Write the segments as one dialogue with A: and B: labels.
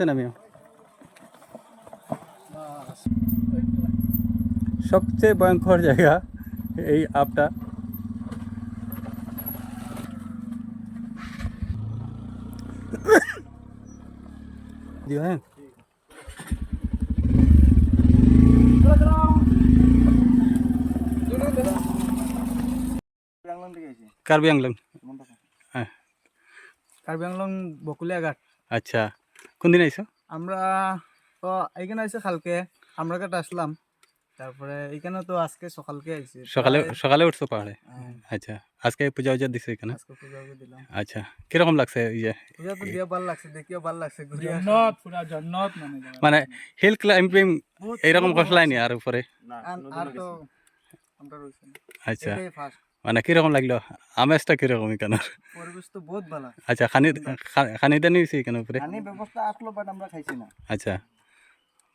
A: নামিও সবচেয়ে ভয়ঙ্কর জায়গা এই আপটা। দিও হ্যাঁ কার্বি আংলং। হ্যাঁ।
B: কার্বি আংলং বকুলিয়া ঘাট।
A: আচ্ছা কোন দিন আইছো?
B: আমরা তো এখানে আইসে কালকে। আমরা কাটা আসলাম। তারপরে এখানে তো আজকে সকালকে আইছি।
A: সকালে সকালে উঠছো পাহাড়ে?
B: হ্যাঁ,
A: আচ্ছা আজকে পূজা উজা দিছো এখানে?
B: আজকে পূজা দিলাম।
A: আচ্ছা কীরকম লাগছে ইয়ে
B: পূজা তো দিয়ে ভালো লাগছে দেখিও ভালো লাগছে
C: জন্নত পুরা জন্নত মানে।
A: মানে হিল ক্লাইম্বিং এইরকম কষলাই আর উপরে?
B: না আর তো আমরা রয়েছে না।
A: আচ্ছা। মানে কীরকম লাগল? আমেজটা কীরকম এখানে?
B: পরিবেশ তো বহুত ভালো।
A: আচ্ছা খানি খানি দানি হয়েছে এখানে উপরে।
B: পানি ব্যবস্থা আসলো বাট আমরা খাইছি না।
A: আচ্ছা।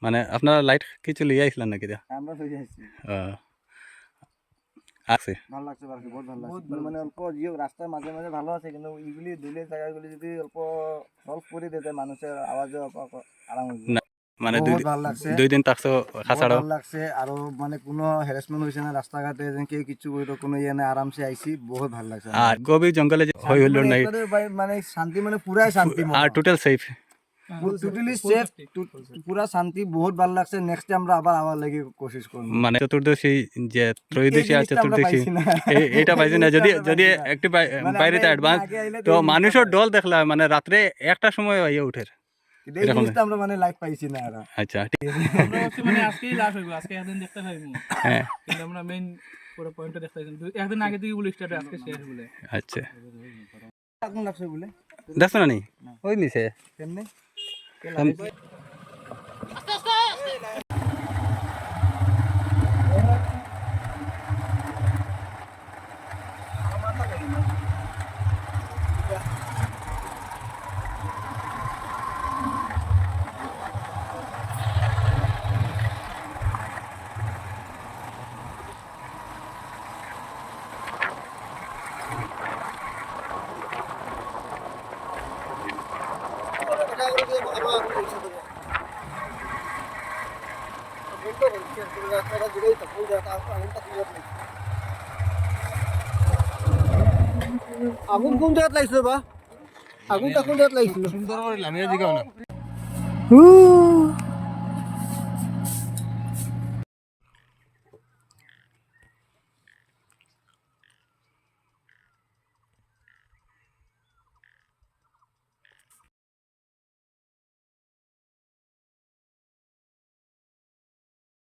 A: মানে আপনারা লাইট কিছু লিয়ে আসলেন নাকি?
B: আমরা হয়ে যাচ্ছি
A: ও। আছে।
B: ভালো লাগছে বাকি বহুত ভালো লাগছে। মানে অল্প জিও রাস্তার মাঝে মাঝে ভালো আছে কিন্তু এইগুলি দূরের জায়গাগুলি যদি অল্প সলভ করে দিতে মানুষের আওয়াজে অল্প আরাম হয়ে
A: না, মানে দুই
B: বহুত ভালো লাগছে।
A: দুই দিন থাকছো খাসাড়ো
B: ভালো লাগছে। আর মানে কোনো হ্যারাসমেন্ট হয়েছে না রাস্তাঘাটে যেন কেউ কিছু কোনো ইয়ে না আরামসে আইছি বহুত ভালো লাগছে।
A: আর গভীর জঙ্গলে যে হই
B: মানে
A: নাই।
B: মানে শান্তি মানে পুরাই শান্তি
A: আর টোটাল সেফ
B: টোটালি সেফ পুরা শান্তি বহুত ভালো লাগছে। নেক্সট আমরা আবার আবার লাগি কোশিশ করব।
A: মানে চতুর্দশী যে ত্রয়োদশী আর চতুর্দশী এটা পাইছি না। যদি যদি একটু
B: মানে
A: বাইরেতে অ্যাডভান্স তো মানুষের ডল দেখলাম মানে রাত্রে একটা সময় ইয়ে উঠে।
B: এই জিনিসটা আমরা মানে পাইছি না আর।
A: আচ্ছা ঠিক।
C: আমরা ভাবছি মানে আজকেই লাস্ট হইব আজকে একদিন দেখতে পাইবো
A: হ্যাঁ।
C: কিন্তু আমরা মেইন পুরো পয়েন্টটা দেখতে পাইছি। একদিন আগে থেকে বলে স্টার্ট আজকে শেষ বলে।
A: আচ্ছা।
B: আগুন লাগছে বলে?
A: দেখছ না নি? ওই নিছে
B: কেমনে? আগুন কোন জায়গাত লাগিছিল বা আগুনটা কোন জায়গাত লাগিছিল সুন্দর করে লামিয়ে দিগাও না